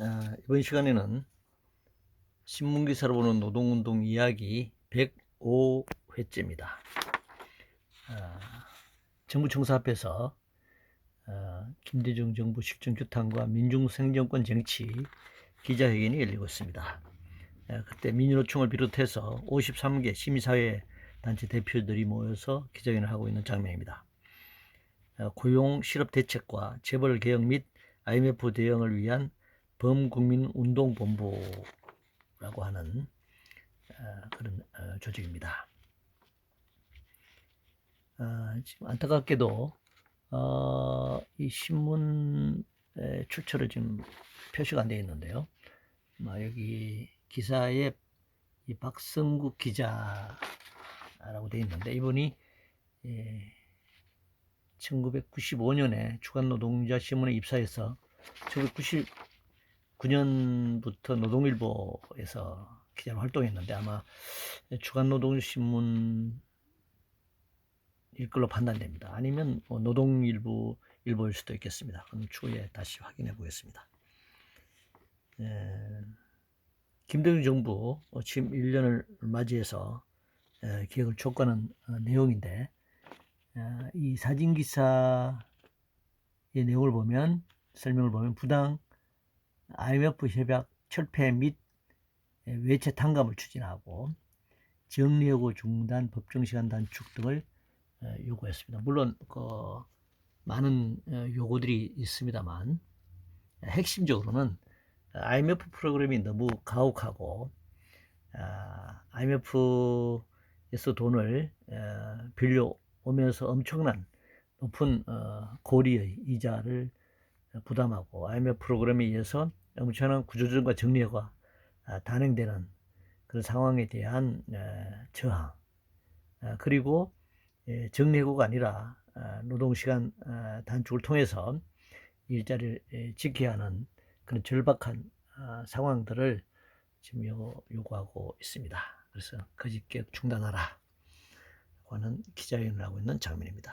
어, 이번 시간에는 신문기사로 보는 노동운동 이야기 105회째입니다. 어, 정부 청사 앞에서 어, 김대중 정부 실정 규탄과 민중생존권 정치 기자회견이 열리고 있습니다. 어, 그때 민주노총을 비롯해서 53개 시민사회 단체 대표들이 모여서 기자회견을 하고 있는 장면입니다. 어, 고용 실업 대책과 재벌 개혁 및 IMF 대응을 위한 범국민운동본부라고 하는 어, 그런 어, 조직입니다. 어, 지금 안타깝게도 어, 이 신문 출처를 지금 표시가 안 되어 있는데요. 아, 여기 기사에 이 박성국 기자라고 되어 있는데 이분이 예, 1995년에 주간노동자 신문에 입사해서 1999년부터 노동일보에서 기자로 활동했는데 아마 주간노동신문 일 걸로 판단됩니다. 아니면 뭐 노동일보 일보일 수도 있겠습니다. 그럼 추후에 다시 확인해 보겠습니다. 에, 김대중 정부 어, 지금 1년을 맞이해서 에, 기획을 촉구하는 어, 내용인데 어, 이 사진 기사의 내용을 보면 설명을 보면 부당 IMF 협약 철폐 및 외채 탕감을 추진하고 정리해고 중단 법정 시간 단축 등을 어, 요구했습니다. 물론 그 많은 어, 요구들이 있습니다만 핵심적으로는 IMF 프로그램이 너무 가혹하고 아, IMF에서 돈을 어, 빌려 오면서 엄청난 높은 어, 고리의 이자를 부담하고 IMF 프로그램에 의해서 엄청난 구조조정과 정리가 아, 단행되는 그런 상황에 대한 에, 저항 아, 그리고 예, 정리해고가 아니라 아, 노동시간 아, 단축을 통해서 일자리를 예, 지켜야 하는 그런 절박한 아, 상황들을 지금 요, 요구하고 있습니다. 그래서 거짓 개혁 중단하라 하는 기자회견을 하고 있는 장면입니다.